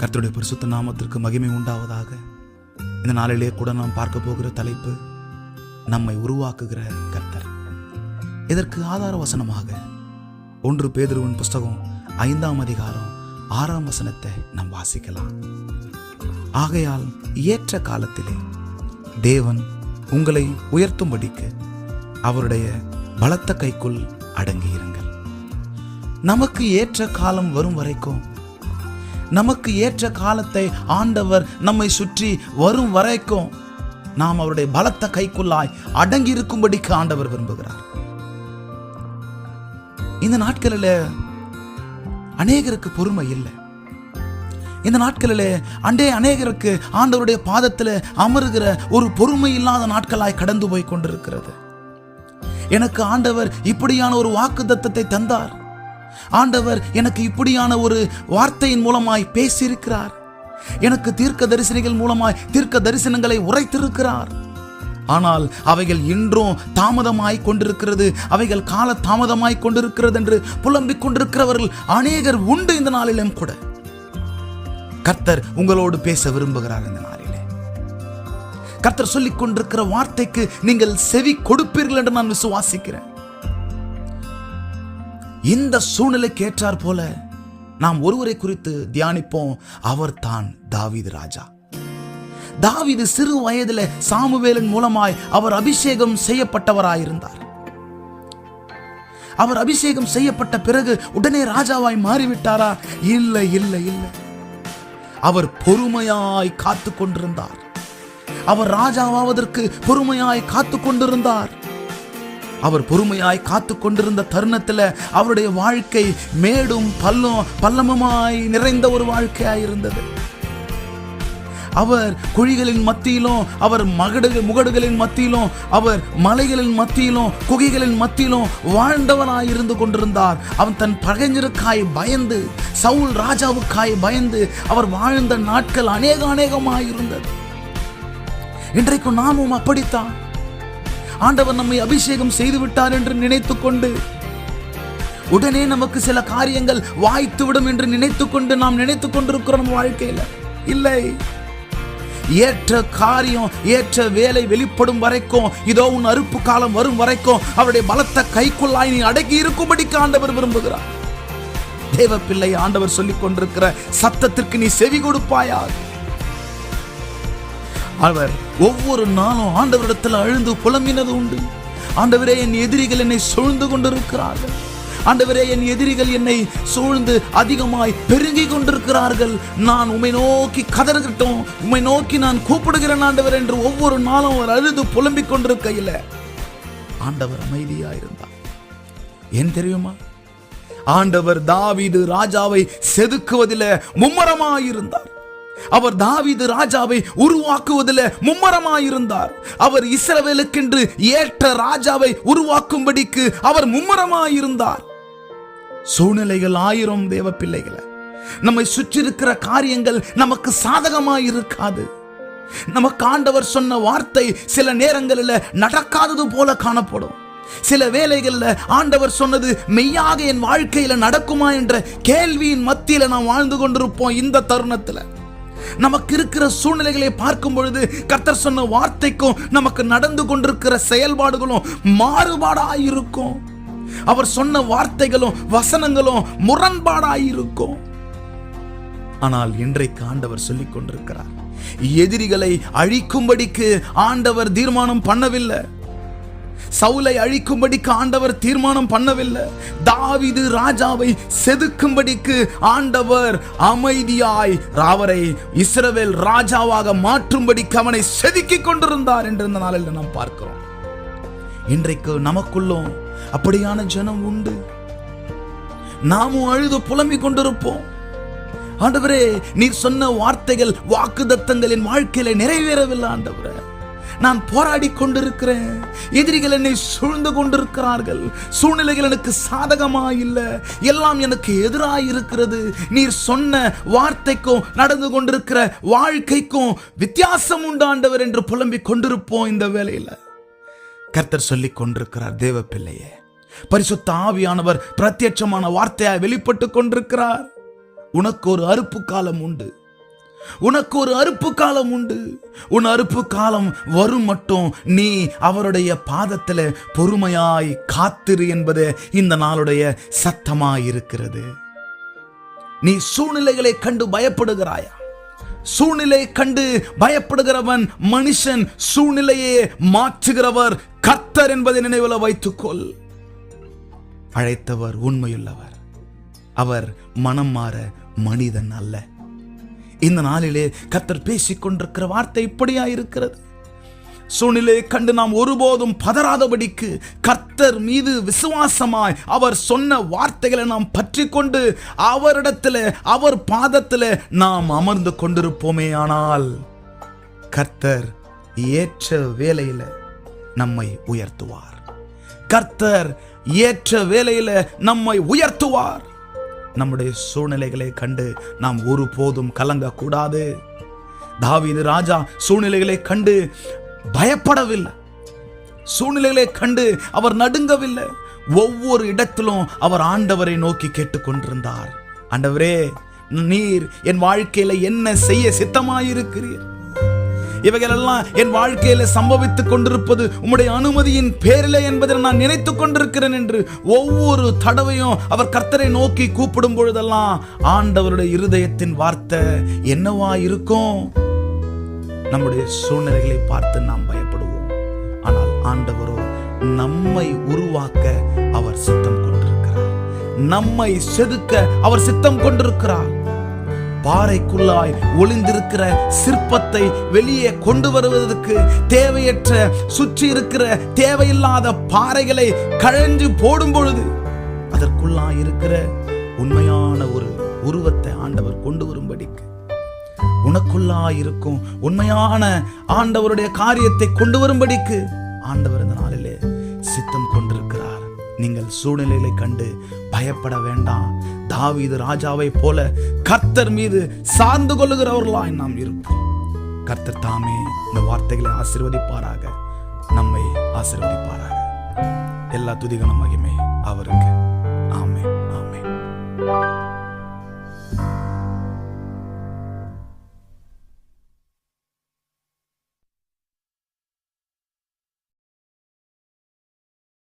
கர்த்தருடைய பரிசுத்த நாமத்திற்கு மகிமை உண்டாவதாக. இந்த நாளிலே கூட நாம் பார்க்க போகிற தலைப்பு நம்மை உருவாக்குகிற கர்த்தர். இதற்கு ஆதார வசனமாக ஒன்று பேதுருவின் புஸ்தகம் ஐந்தாம் அதிகாரம் ஆறாம் வசனத்தை நாம் வாசிக்கலாம். ஆகையால் ஏற்ற காலத்திலே தேவன் உங்களை உயர்த்தும்படிக்கு அவருடைய பலத்த கைக்குள் அடங்கியிருங்கள். நமக்கு ஏற்ற காலம் வரும் வரைக்கும் நமக்கு ஏற்ற காலத்தை ஆண்டவர் நம்மை சுற்றி வரும் வரைக்கும் நாம் அவருடைய பலத்த கைக்குள்ளாய் அடங்கி இருக்கும்படிக்கு ஆண்டவர் விரும்புகிறார். இந்த நாட்களில் அநேகருக்கு பொறுமை இல்லை. இந்த நாட்களிலே அண்டே அநேகருக்கு ஆண்டவருடைய பாதத்தில் அமருகிற ஒரு பொறுமை இல்லாத நாட்களாய் கடந்து போய் கொண்டிருக்கிறது. எனக்கு ஆண்டவர் இப்படியான ஒரு வாக்கு தத்தத்தை தந்தார். ஆண்டவர் எனக்கு இப்படியான ஒரு வார்த்தையின் மூலமாய் பேசியிருக்கிறார். எனக்கு தீர்க்க தரிசனிகள் மூலமாய் தீர்க்க தரிசனங்களை உரைத்திருக்கிறார். ஆனால் அவைகள் இன்றும் தாமதமாய் கொண்டிருக்கிறது. அவைகள் கால தாமதமாய் கொண்டிருக்கிறது என்று புலம்பிக் கொண்டிருக்கிறவர்கள் அநேகர் உண்டு இந்த நாளிலும் கூட. கர்த்தர் உங்களோடு பேச விரும்புகிறார் இந்த நாளிலே. கர்த்தர் சொல்லிக் கொண்டிருக்கிற வார்த்தைக்கு நீங்கள் செவி கொடுப்பீர்கள் என்று நான் விசுவாசிக்கிறேன். இந்த சூழ்நிலைக்கு ஏற்றார் போல நாம் ஒருவரை குறித்து தியானிப்போம். அவர் தான் தாவீது ராஜா. தாவிது சிறு வயதில் சாமுவேலின் மூலமாய் அவர் அபிஷேகம் செய்யப்பட்டவராயிருந்தார். அவர் அபிஷேகம் செய்யப்பட்ட பிறகு உடனே ராஜாவாய் மாறிவிட்டாரா? இல்லை இல்லை இல்லை. அவர் பொறுமையாய் காத்து கொண்டிருந்தார் அவர் ராஜாவாவதற்கு பொறுமையாய் காத்து கொண்டிருந்தார் அவர் பொறுமையாய் காத்து கொண்டிருந்த தருணத்தில் அவருடைய வாழ்க்கை மேடும் பல்லும் பள்ளமுமாய் நிறைந்த ஒரு வாழ்க்கையாய் இருந்தது. அவர் குழிகளின் மத்தியிலும் அவர் மகடுகள் முகடுகளின் மத்தியிலும் அவர் மலைகளின் மத்தியிலும் குகைகளின் மத்தியிலும் வாழ்ந்தவனாய் இருந்து கொண்டிருந்தார். அவன் தன் பகைஞருக்காய் பயந்து சவுல் ராஜாவுக்காய் பயந்து அவர் வாழ்ந்த நாட்கள் அநேக அநேகமாய் இருந்தது. இன்றைக்கு நாமும் அப்படித்தான். ஆண்டவர் நம்மை அபிஷேகம் செய்து விட்டார் என்று நினைத்துக் கொண்டு உடனே நமக்கு சில காரியங்கள் வாய்த்து விடும் என்று நினைத்துக்கொண்டு நாம் நினைத்துக் கொண்டிருக்கிறோம் நம்ம வாழ்க்கையில. இல்லை. ஏற்ற காரியம் ஏற்ற வேலை வெளிப்படும் வரைக்கும் இதோ உன் அறுப்பு காலம் வரும் வரைக்கும் அவருடைய பலத்த கைக்குள்ளாய் நீ அடக்கி இருக்கும்படிக்கு ஆண்டவர் விரும்புகிறார். தேவ பிள்ளை ஆண்டவர் சொல்லிக் கொண்டிருக்கிற சத்தத்திற்கு நீ செவி கொடுப்பாயா அவர் ஒவ்வொரு நாளும் ஆண்டவரிடத்தில் அழுந்து புலம்பினது உண்டு. ஆண்டவரே என் எதிரிகள் என்னை சூழ்ந்து கொண்டிருக்கிறார்கள். ஆண்டவரே என் எதிரிகள் என்னை சூழ்ந்து அதிகமாய் பெருகி கொண்டிருக்கிறார்கள். நான் உம்மை நோக்கி கதறகட்டும் உம்மை நோக்கி நான் கூப்பிடுகிறேன் ஆண்டவர் என்று ஒவ்வொரு நாளும் அவர் அழுது புலம்பிக் கொண்டிருக்கையில். ஆண்டவர் அமைதியாக இருந்தார் ஏன் தெரியுமா? ஆண்டவர் தாவீது ராஜாவை செதுக்குவதில் மும்முரமாயிருந்தார். அவர் தாவீது ராஜாவை உருவாக்குவதில் மும்மரமாயிருந்தார். அவர் இஸ்ரவேலுக்கென்று ஏற்ற ராஜாவை உருவாக்கும்படிக்கு அவர் மும்மரமாயிருந்தார். சூழ்நிலைகள் ஆயிரம் தேவ பிள்ளைகளை நம்மை சுற்றிருக்கிற காரியங்கள் நமக்கு சாதகமாய் இருக்காது நமக்கு ஆண்டவர் சொன்ன வார்த்தை சில நேரங்களில் நடக்காதது போல காணப்படும். சில வேலைகளில் ஆண்டவர் சொன்னது மெய்யாக என் வாழ்க்கையில நடக்குமா என்ற கேள்வியின் மத்தியில நாம் வாழ்ந்து கொண்டிருப்போம் இந்த தருணத்துல. நமக்கு இருக்கிற சூழ்நிலைகளை பார்க்கும் பொழுது கர்த்தர் சொன்ன வார்த்தைக்கும் நமக்கு நடந்து கொண்டிருக்கிற செயல்பாடுகளும் மாறுபாடாயிருக்கும். அவர் சொன்ன வார்த்தைகளும் வசனங்களும் முரண்பாடாயிருக்கும். ஆனால் இன்றைக்கு ஆண்டவர் சொல்லிக் கொண்டிருக்கிறார் எதிரிகளை அழிக்கும்படிக்கு ஆண்டவர் தீர்மானம் பண்ணவில்லை. சவுலை அழிக்கும்படிக்கு ஆண்டவர் தீர்மானம் பண்ணவில்லை. தாவிது ராஜாவை செதுக்கும்படிக்கு ஆண்டவர் அமைதியாய் அவரை இஸ்ரவேல் ராஜாவாக மாற்றும்படிக்கு அவனை செதுக்கிக் கொண்டிருந்தார் என்று இந்த நாளில் நாம் பார்க்கிறோம். இன்றைக்கு நமக்குள்ளும் அப்படியான ஜனம் உண்டு. நாமும் அழுது புலம்பிக் கொண்டிருப்போம். ஆண்டவரே நீர் சொன்ன வார்த்தைகள் வாக்குதத்தங்கள் என் வாழ்க்கையில நிறைவேறவில்லை ஆண்டவரே. நான் போராடி கொண்டிருக்கிறேன் எதிரிகள் என்னை சூழ்ந்து கொண்டிருக்கிறார்கள். சூழ்நிலைகள் எனக்கு சாதகமா இல்லை எல்லாம் எனக்கு எதிராக இருக்கிறது நீர் சொன்ன வார்த்தைக்கும் நடந்து கொண்டிருக்கிற வாழ்க்கைக்கும் வித்தியாசம் உண்டாண்டவர் என்று புலம்பிக் கொண்டிருப்போம் இந்த வேலையில் கர்த்தர் சொல்லிக் கொண்டிருக்கிறார் தேவ பிள்ளையே பரிசுத்த ஆவியானவர் பிரத்யட்சமான வார்த்தையாய் வெளிப்பட்டு கொண்டிருக்கிறார். உனக்கு ஒரு அறுப்பு காலம் உண்டு. உனக்கு ஒரு அறுப்பு காலம் உண்டு. உன் அறுப்பு காலம் வரும் மட்டும் நீ அவருடைய பாதத்தில் பொறுமையாய் காத்திரு என்பது இந்த நாளுடைய சத்தமாய் இருக்கிறது நீ சூழ்நிலைகளை கண்டு பயப்படுகிறாயா? சூழ்நிலை கண்டு பயப்படுகிறவன் மனுஷன் சூழ்நிலையே மாற்றுகிறவர் கர்த்தர் என்பதை நினைவில் வைத்துக்கொள். அழைத்தவர் உண்மையுள்ளவர். அவர் மனம் மாற மனிதன் அல்ல. இந்த நாளிலே கர்த்தர் பேசிக் கொண்டிருக்கிற வார்த்தை இப்படியா இருக்கிறது சூழ்நிலையை கண்டு நாம் ஒருபோதும் பதறாதபடிக்கு கர்த்தர் மீது விசுவாசமாய் அவர் சொன்ன வார்த்தைகளை நாம் பற்றி கொண்டு அவரிடத்தில் அவர் பாதத்தில் நாம் அமர்ந்து கொண்டிருப்போமே ஆனால் கர்த்தர் ஏற்ற வேலையில நம்மை உயர்த்துவார். கர்த்தர் ஏற்ற வேலையில நம்மை உயர்த்துவார். நம்முடைய சூழ்நிலைகளை கண்டு நாம் ஒருபோதும் கலங்கக்கூடாது. தாவீது ராஜா சூழ்நிலைகளை கண்டு பயப்படவில்லை. சூழ்நிலைகளை கண்டு அவர் நடுங்கவில்லை. ஒவ்வொரு இடத்திலும் அவர் ஆண்டவரை நோக்கி கேட்டுக்கொண்டிருந்தார். ஆண்டவரே நீர் என் வாழ்க்கையில என்ன செய்ய சித்தமாயிருக்கிறீர்? இவைகளெல்லாம் என் வாழ்க்கையில சம்பவித்துக் கொண்டிருப்பது உம்முடைய அனுமதியின் பேரிலே என்பதை நான் நினைத்துக் கொண்டிருக்கிறேன் என்று ஒவ்வொரு தடவையும் அவர் கர்த்தரை நோக்கி கூப்பிடும் பொழுதெல்லாம் ஆண்டவருடைய இருதயத்தின் வார்த்தை என்னவா இருக்கும் நம்முடைய சூழ்நிலைகளை பார்த்து நாம் பயப்படுவோம். ஆனால் ஆண்டவரோ நம்மை உருவாக்க அவர் சித்தம் கொண்டிருக்கிறார். நம்மை செதுக்க அவர் சித்தம் கொண்டிருக்கிறார். பாறைக்குள்ளாய் ஒளிந்திருக்கிற சிற்பத்தை வெளியே கொண்டு வருவதற்கு தேவையற்ற சுற்றி இருக்கிற தேவையில்லாத பாறைகளை கழன்று போடும் பொழுது அதற்குள்ளாய் இருக்கிற உண்மையான ஒரு உருவத்தை ஆண்டவர் கொண்டு வரும்படிக்கு. உனக்குள்ளாய் இருக்கும் உண்மையான ஆண்டவருடைய காரியத்தை கொண்டு வரும்படிக்கு ஆண்டவர் இந்த நாளிலே சித்தம் கொண்டிருக்கிறார். நீங்கள் சூழ்நிலைகளை கண்டு பயப்பட வேண்டாம். தாவீது ராஜாவை போல கர்த்தர் மீது சார்ந்து கொள்ளுகிறவர்களாய் நாம் இருப்போம். கர்த்தர் தாமே இந்த வார்த்தைகளை ஆசீர்வதிப்பாராக. நம்மை ஆசீர்வதிப்பாராக. எல்லா துதிகளும் மகிமை அவருக்கு.